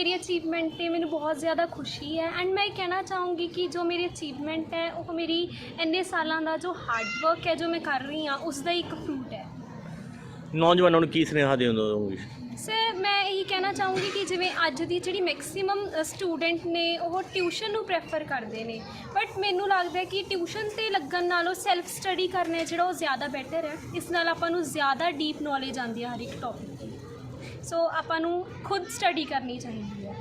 ਮੇਰੀ ਅਚੀਵਮੈਂਟ ਤੇ ਮੈਨੂੰ ਬਹੁਤ ਜ਼ਿਆਦਾ ਖੁਸ਼ੀ ਹੈ ਐਂਡ ਮੈਂ ਇਹ ਕਹਿਣਾ ਚਾਹੂੰਗੀ ਕਿ ਜੋ ਮੇਰੀ ਅਚੀਵਮੈਂਟ ਹੈ ਉਹ ਮੇਰੀ ਇੰਨੇ ਸਾਲਾਂ ਦਾ ਜੋ ਹਾਰਡ ਵਰਕ ਹੈ ਜੋ ਮੈਂ ਕਰ ਰਹੀ ਹਾਂ ਉਸ ਦਾ ਇੱਕ ਫਰੂਟ ਹੈ। ਨੌਜਵਾਨਾਂ ਨੂੰ ਕੀ ਸੁਨੇਹਾ ਦਿੰਦੇ ਹੋ ਸਰ ਮੈਂ ਇਹੀ ਕਹਿਣਾ ਚਾਹੂੰਗੀ ਕਿ ਜਿਵੇਂ ਅੱਜ ਦੀ ਜਿਹੜੀ ਮੈਕਸਿਮਮ ਸਟੂਡੈਂਟ ਨੇ ਉਹ ਟਿਊਸ਼ਨ ਨੂੰ ਪ੍ਰੈਫਰ ਕਰਦੇ ਨੇ। ਬਟ ਮੈਨੂੰ ਲੱਗਦਾ ਕਿ ਟਿਊਸ਼ਨ ਤੇ ਲੱਗਣ ਨਾਲੋਂ ਸੈਲਫ ਸਟੱਡੀ ਕਰਨਾ ਜਿਹੜਾ ਉਹ ਜ਼ਿਆਦਾ ਬੈਟਰ ਹੈ। ਇਸ ਨਾਲ ਆਪਾਂ ਨੂੰ ਜ਼ਿਆਦਾ ਡੀਪ ਨੌਲੇਜ ਆਉਂਦੀ ਹੈ ਹਰ ਇੱਕ ਟੌਪਿਕ ਦੀ। ਸੋ ਆਪਾਂ ਨੂੰ ਖੁਦ ਸਟੱਡੀ ਕਰਨੀ ਚਾਹੀਦੀ ਹੈ।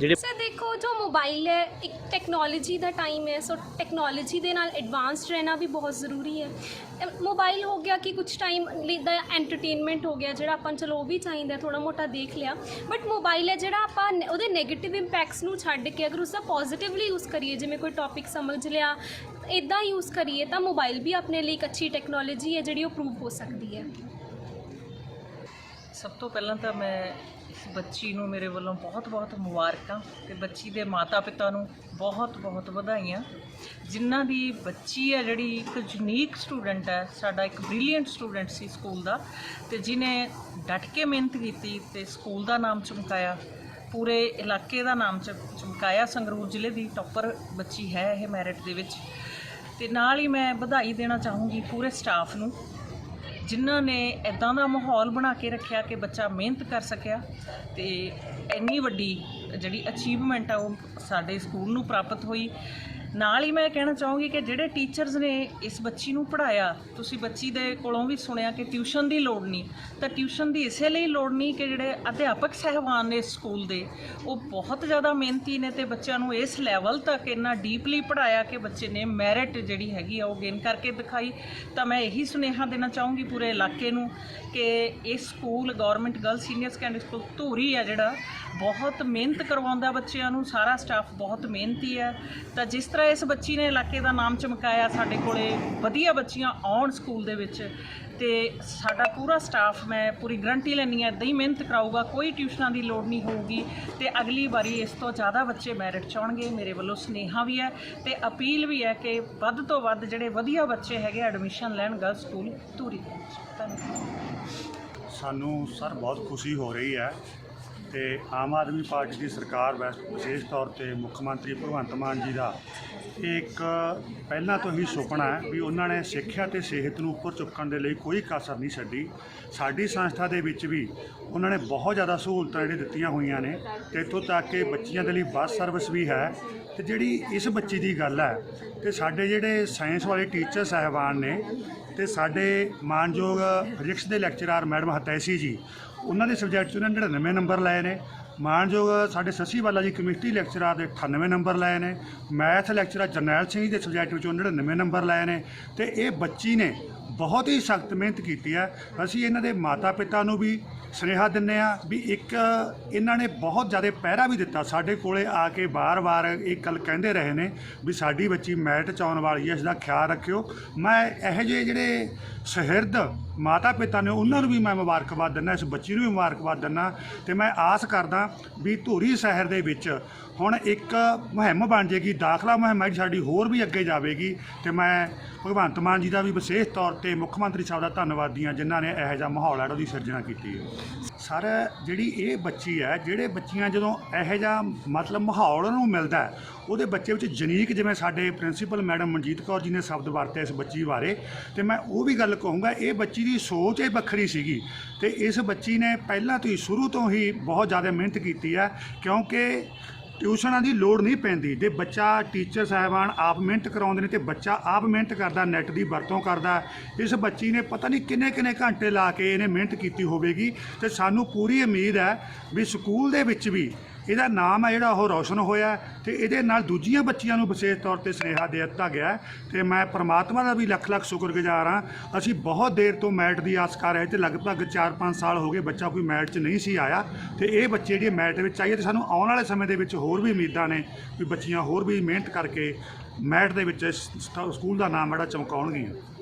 ਜਿਹੜੇ ਸਰ ਦੇਖੋ ਜੋ ਮੋਬਾਈਲ ਹੈ ਇੱਕ ਟੈਕਨੋਲੋਜੀ ਦਾ ਟਾਈਮ ਹੈ ਸੋ ਟੈਕਨੋਲੋਜੀ ਦੇ ਨਾਲ ਐਡਵਾਂਸਡ ਰਹਿਣਾ ਵੀ ਬਹੁਤ ਜ਼ਰੂਰੀ ਹੈ। ਮੋਬਾਈਲ ਹੋ ਗਿਆ ਕਿ ਕੁਝ ਟਾਈਮ ਲਈ ਦਾ ਐਂਟਰਟੇਨਮੈਂਟ ਹੋ ਗਿਆ ਜਿਹੜਾ ਆਪਾਂ ਚਲੋ ਉਹ ਵੀ ਚਾਹੀਦਾ ਥੋੜਾ ਮੋਟਾ ਦੇਖ ਲਿਆ। ਬਟ ਮੋਬਾਈਲ ਹੈ ਜਿਹੜਾ ਆਪਾਂ ਉਹਦੇ 네ਗੇਟਿਵ ਇੰਪੈਕਟਸ ਨੂੰ ਛੱਡ ਕੇ ਅਗਰ ਉਸਦਾ ਪੋਜ਼ਿਟਿਵਲੀ ਯੂਜ਼ ਕਰੀਏ ਜਿਵੇਂ ਕੋਈ ਟੌਪਿਕ ਸਮਝ ਲਿਆ ਇਦਾਂ ਯੂਜ਼ ਕਰੀਏ ਤਾਂ ਮੋਬਾਈਲ ਵੀ ਆਪਣੇ ਲਈ ਇੱਕ ਅੱਛੀ ਟੈਕਨੋਲੋਜੀ ਹੈ ਜਿਹੜੀ ਉਹ ਪ੍ਰੂਵ ਹੋ ਸਕਦੀ ਹੈ। ਸਭ ਤੋਂ ਪਹਿਲਾਂ ਤਾਂ ਮੈਂ ਇਸ ਬੱਚੀ ਨੂੰ ਮੇਰੇ ਵੱਲੋਂ ਬਹੁਤ-ਬਹੁਤ ਮੁਬਾਰਕਾਂ ਤੇ ਬੱਚੀ ਦੇ ਮਾਤਾ-ਪਿਤਾ ਨੂੰ ਬਹੁਤ-ਬਹੁਤ ਵਧਾਈਆਂ। ਜਿਨ੍ਹਾਂ ਦੀ ਬੱਚੀ ਹੈ ਜਿਹੜੀ ਇੱਕ ਯੂਨੀਕ ਸਟੂਡੈਂਟ ਹੈ, ਸਾਡਾ ਇੱਕ ਬ੍ਰਿਲੀਅੰਟ ਸਟੂਡੈਂਟ ਸੀ ਸਕੂਲ ਦਾ ਤੇ ਜਿਨੇ ਡਟ ਕੇ ਮਿਹਨਤ ਕੀਤੀ ਤੇ ਸਕੂਲ ਦਾ ਨਾਮ ਚਮਕਾਇਆ, ਪੂਰੇ ਇਲਾਕੇ ਦਾ ਨਾਮ ਚਮ- ਚਮਕਾਇਆ ਸੰਗਰੂਰ ਜ਼ਿਲ੍ਹੇ ਦੀ ਟੌਪਰ ਬੱਚੀ ਹੈ ਇਹ ਮੈਰਿਟ ਦੇ ਵਿੱਚ। ਤੇ ਨਾਲ ਹੀ ਮੈਂ ਵਧਾਈ ਦੇਣਾ ਚਾਹੂੰਗੀ ਪੂਰੇ ਸਟਾਫ ਨੂੰ। ਜਿਨ੍ਹਾਂ ਨੇ ਇਦਾਂ ਦਾ ਮਾਹੌਲ ਬਣਾ ਕੇ ਰੱਖਿਆ ਕਿ ਬੱਚਾ ਮਿਹਨਤ ਕਰ ਸਕਿਆ ਤੇ ਇੰਨੀ ਵੱਡੀ ਜਿਹੜੀ ਅਚੀਵਮੈਂਟ ਆ ਉਹ ਸਾਡੇ ਸਕੂਲ ਨੂੰ ਪ੍ਰਾਪਤ ਹੋਈ। ਨਾਲ ਹੀ ਮੈਂ ਕਹਿਣਾ ਚਾਹੂੰਗੀ ਕਿ ਜਿਹੜੇ ਟੀਚਰਸ ਨੇ ਇਸ ਬੱਚੀ ਨੂੰ ਪੜਾਇਆ ਤੁਸੀਂ ਬੱਚੀ ਦੇ ਕੋਲੋਂ ਵੀ ਸੁਣਿਆ ਕਿ ਟਿਊਸ਼ਨ ਦੀ ਲੋੜ ਨਹੀਂ। ਤਾਂ ਟਿਊਸ਼ਨ ਦੀ ਇਸੇ ਲਈ ਲੋੜ ਨਹੀਂ ਕਿ ਜਿਹੜੇ ਅਧਿਆਪਕ ਸਹਿਬਾਨ ਨੇ ਇਸ ਸਕੂਲ ਦੇ, ਉਹ ਬਹੁਤ ਜ਼ਿਆਦਾ ਮਿਹਨਤੀ ਨੇ ਤੇ ਬੱਚਿਆਂ ਨੂੰ ਇਸ ਲੈਵਲ ਤੱਕ ਇੰਨਾ ਡੀਪਲੀ ਪੜਾਇਆ ਕਿ ਬੱਚੇ ਨੇ ਮੈਰਿਟ ਜਿਹੜੀ ਹੈਗੀ ਆ ਉਹ ਗੇਨ ਕਰਕੇ ਦਿਖਾਈ। ਤਾਂ ਮੈਂ ਇਹੀ ਸੁਨੇਹਾ ਦੇਣਾ ਚਾਹੂੰਗੀ ਪੂਰੇ ਇਲਾਕੇ ਨੂੰ ਕਿ ਇਹ school government girl senior secondary school Dhuri ਆ ਜਿਹੜਾ ਬਹੁਤ ਮਿਹਨਤ ਕਰਵਾਉਂਦਾ ਬੱਚਿਆਂ ਨੂੰ, ਸਾਰਾ ਸਟਾਫ ਬਹੁਤ ਮਿਹਨਤੀ ਹੈ। ਤਾਂ ਜਿਸ ਤਰ੍ਹਾਂ ਇਸ ਬੱਚੀ ਨੇ ਇਲਾਕੇ ਦਾ ਨਾਮ ਚਮਕਾਇਆ, ਸਾਡੇ ਕੋਲੇ ਵਧੀਆ ਬੱਚੀਆਂ ਆਉਣ ਸਕੂਲ ਦੇ ਵਿੱਚ, ਤੇ ਸਾਡਾ ਪੂਰਾ ਸਟਾਫ ਮੈਂ ਪੂਰੀ ਗਰੰਟੀ ਲੈਣੀ ਹੈ ਇਦਾਂ ਹੀ ਮਿਹਨਤ ਕਰਾਊਗਾ, ਕੋਈ ਟਿਊਸ਼ਨਾਂ ਦੀ ਲੋੜ ਨਹੀਂ ਹੋਊਗੀ, ਤੇ ਅਗਲੀ ਵਾਰੀ ਇਸ ਤੋਂ ਜ਼ਿਆਦਾ ਬੱਚੇ ਮੈਰਿਟ 'ਚ ਆਉਣਗੇ, ਮੇਰੇ ਵੱਲੋਂ ਸਨੇਹਾ ਵੀ ਹੈ, ਤੇ ਅਪੀਲ ਵੀ ਹੈ ਕਿ ਵੱਧ ਤੋਂ ਵੱਧ ਜਿਹੜੇ ਵਧੀਆ ਬੱਚੇ ਹੈਗੇ ਐਡਮਿਸ਼ਨ ਲੈਣ ਗਰਲ ਸਕੂਲ ਧੂਰੀ ਦੇ ਵਿੱਚ ਧੰਨਵਾਦ। ਸਾਨੂੰ ਸਰ ਬਹੁਤ ਖੁਸ਼ੀ ਹੋ ਰਹੀ ਹੈ ਤੇ ਆਮ ਆਦਮੀ ਪਾਰਟੀ ਦੀ ਸਰਕਾਰ ਵੈਸ- ਵਿਸ਼ੇਸ਼ ਤੌਰ ਤੇ ਮੁੱਖ ਮੰਤਰੀ ਭਗਵੰਤ ਮਾਨ ਜੀ ਦਾ, ਇਹ ਇੱਕ ਪਹਿਲਾਂ ਤੋਂ ਹੀ ਸੁਪਨਾ ਹੈ ਵੀ ਉਹਨਾਂ ਨੇ ਸਿੱਖਿਆ ਤੇ ਸਿਹਤ ਨੂੰ ਉੱਪਰ ਚੁੱਕਣ ਦੇ ਲਈ ਕੋਈ ਕਸਰ ਨਹੀਂ ਛੱਡੀ। ਸਾਡੀ ਸੰਸਥਾ ਦੇ ਵਿੱਚ ਵੀ ਉਹਨਾਂ ਨੇ ਬਹੁਤ ਜ਼ਿਆਦਾ ਸਹੂਲਤਾਂ ਜਿਹੜੀ ਦਿੱਤੀਆਂ ਹੋਈਆਂ ਨੇ ਤੇ ਇੱਥੋਂ ਤੱਕ ਕਿ ਬੱਚੀਆਂ ਦੇ ਲਈ ਬੱਸ ਸਰਵਿਸ ਵੀ ਹੈ। ਤੇ ਜਿਹੜੀ ਇਸ ਬੱਚੀ ਦੀ ਗੱਲ ਹੈ, ਤੇ ਸਾਡੇ ਜਿਹੜੇ ਸਾਇੰਸ ਵਾਲੇ ਟੀਚਰ ਸਾਹਿਬਾਨ ਨੇ ਤੇ ਸਾਡੇ ਮਾਨਯੋਗ ਫਿਜ਼ਿਕਸ ਦੇ ਲੈਕਚਰਾਰ ਮੈਡਮ ਹਤੈਸੀ ਜੀ ਉਹਨਾਂ ਦੇ ਸਬਜੈਕਟ 'ਚ ਉਹਨਾਂ ਨੇ 99 ਨੰਬਰ ਲਏ ਨੇ। ਮਾਨਯੋਗ ਸਾਡੇ ਸਸੀ ਵਾਲਾ ਜੀ ਕੈਮਿਸਟਰੀ ਲੈਕਚਰਾਰ ਦੇ 98 ਨੰਬਰ ਲਏ ਨੇ। ਮੈਥ ਲੈਕਚਰਾਰ ਜਰਨੈਲ ਸਿੰਘ ਜੀ ਦੇ ਸਬਜੈਕਟ ਵਿੱਚੋਂ 99 ਨੰਬਰ ਲਏ ਨੇ। ਤੇ ਇਹ ਬੱਚੀ ਨੇ ਬਹੁਤ ਹੀ ਸਖਤ ਮਿਹਨਤ ਕੀਤੀ ਹੈ। ਅਸੀਂ ਇਹਨਾਂ ਦੇ ਮਾਤਾ ਪਿਤਾ ਨੂੰ ਵੀ ਸੁਨੇਹਾ ਦਿੰਨੇ ਆ ਵੀ ਇੱਕ ਇਹਨਾਂ ਨੇ ਬਹੁਤ ਜ਼ਿਆਦਾ ਪਹਿਰਾ ਵੀ ਦਿੱਤਾ। ਸਾਡੇ ਕੋਲੇ ਆ ਕੇ ਬਾਰ-ਬਾਰ ਇਹ ਗੱਲ ਕਹਿੰਦੇ ਰਹੇ ਨੇ ਵੀ ਸਾਡੀ ਬੱਚੀ ਮੈਰਿਟ ਚ ਆਉਣ ਵਾਲੀ ਹੈ, ਇਸ ਦਾ ਖਿਆਲ ਰੱਖਿਓ। ਮੈਂ ਇਹੋ ਜਿਹੇ ਜਿਹੜੇ ਸਹਿਰਦ ਮਾਤਾ ਪਿਤਾ ਨੇ, ਉਹਨਾਂ ਨੂੰ ਵੀ ਮੈਂ ਮੁਬਾਰਕਬਾਦ ਦਿੰਦਾ, ਇਸ ਬੱਚੀ ਨੂੰ ਵੀ ਮੁਬਾਰਕਬਾਦ ਦਿੰਦਾ। ਤੇ ਮੈਂ ਆਸ ਕਰਦਾ ਵੀ ਧੂਰੀ ਸ਼ਹਿਰ ਦੇ ਵਿੱਚ ਹੁਣ ਇੱਕ ਮੁਹਿੰਮ ਬਣ ਜੇਗੀ ਦਾਖਲਾ ਮੁਹਿੰਮ ਹੈ ਜਿਹੜੀ ਸਾਡੀ ਹੋਰ ਵੀ ਅੱਗੇ ਜਾਵੇਗੀ। ਤੇ ਮੈਂ ਭਗਵੰਤ ਮਾਨ ਜੀ ਦਾ ਵੀ ਵਿਸ਼ੇਸ਼ ਤੌਰ ਤੇ ਮੁੱਖ ਮੰਤਰੀ ਸਾਹਿਬ ਦਾ ਧੰਨਵਾਦੀ ਹਾਂ ਜਿਨ੍ਹਾਂ ਨੇ ਇਹੋ ਜਿਹਾ ਮਾਹੌਲ ਹੈ ਉਹਦੀ ਸਿਰਜਣਾ ਕੀਤੀ ਹੈ। ਸਰ, ਜਿਹੜੀ ਇਹ ਬੱਚੀ ਹੈ, ਜਿਹੜੇ ਬੱਚੀਆਂ ਜਦੋਂ ਇਹੋ ਜਿਹਾ ਮਤਲਬ ਮਾਹੌਲ ਨੂੰ ਮਿਲਦਾ ਉਹਦੇ ਬੱਚੇ ਵਿੱਚ ਜਨੀਕ ਜਿਵੇਂ ਸਾਡੇ ਪ੍ਰਿੰਸੀਪਲ ਮੈਡਮ ਮਨਜੀਤ ਕੌਰ ਜੀ ਨੇ ਸ਼ਬਦ ਵਰਤੇ ਇਸ ਬੱਚੀ ਬਾਰੇ, ਤੇ ਮੈਂ ਉਹ ਵੀ ਗੱਲ ਕਹੂੰਗਾ, ਇਹ ਬੱਚੀ ਦੀ ਸੋਚ ਇਹ ਵੱਖਰੀ ਸੀਗੀ। ਤੇ ਇਸ ਬੱਚੀ ਨੇ ਪਹਿਲਾਂ ਤੋਂ ਹੀ, ਸ਼ੁਰੂ ਤੋਂ ਹੀ ਬਹੁਤ ਜ਼ਿਆਦਾ ਮਿਹਨਤ ਕੀਤੀ ਹੈ, ਕਿਉਂਕਿ ਟਿਊਸ਼ਨਾਂ ਦੀ ਲੋੜ ਨਹੀਂ ਪੈਂਦੀ। ਜੇ ਬੱਚਾ ਟੀਚਰ ਸਾਹਿਬਾਨ ਆਪ ਮਿਹਨਤ ਕਰਾਉਂਦੇ ਨੇ ਤੇ ਬੱਚਾ ਆਪ ਮਿਹਨਤ ਕਰਦਾ, ਨੈਟ ਦੀ ਵਰਤੋਂ ਕਰਦਾ, ਇਸ ਬੱਚੀ ਨੇ ਪਤਾ ਨਹੀਂ ਕਿੰਨੇ ਕਿੰਨੇ ਘੰਟੇ ਲਾ ਕੇ ਇਹਨੇ ਮਿਹਨਤ ਕੀਤੀ ਹੋਵੇਗੀ। ਤੇ ਸਾਨੂੰ ਪੂਰੀ ਉਮੀਦ ਹੈ ਵੀ ਸਕੂਲ ਦੇ ਵਿੱਚ ਵੀ ਇਹਦਾ ਨਾਮ ਹੈ ਜਿਹੜਾ ਉਹ ਰੌਸ਼ਨ ਹੋਇਆ ਤੇ ਇਹਦੇ ਨਾਲ ਦੂਜੀਆਂ ਬੱਚੀਆਂ ਨੂੰ ਵਿਸ਼ੇਸ਼ ਤੌਰ ਤੇ ਸੁਨੇਹਾ ਦੇ ਦਿੱਤਾ ਗਿਆ ਹੈ ਤੇ ਮੈਂ ਪ੍ਰਮਾਤਮਾ ਦਾ ਵੀ ਲੱਖ ਲੱਖ ਸ਼ੁਕਰਗੁਜ਼ਾਰ ਹਾਂ। ਅਸੀਂ ਬਹੁਤ ਦੇਰ ਤੋਂ ਮੈਟ ਦੀ ਆਸ ਕਰ ਰਹੇ ਤੇ ਲਗਭਗ 4-5 ਸਾਲ ਹੋ ਗਏ ਬੱਚਾ ਕੋਈ ਮੈਟ 'ਚ ਨਹੀਂ ਸੀ ਆਇਆ ਤੇ ਇਹ ਬੱਚੇ ਜਿਹੜੇ ਮੈਟ ਵਿੱਚ ਆਈਏ ਤੇ ਸਾਨੂੰ ਆਉਣ ਵਾਲੇ ਸਮੇਂ ਦੇ ਵਿੱਚ ਹੋਰ ਵੀ ਉਮੀਦਾਂ ਨੇ ਵੀ ਬੱਚੀਆਂ ਹੋਰ ਵੀ ਮਿਹਨਤ ਕਰਕੇ ਮੈਟ ਦੇ ਵਿੱਚ ਸਕੂਲ ਦਾ ਨਾਮ ਜਿਹੜਾ ਚਮਕਾਉਣਗੀਆਂ।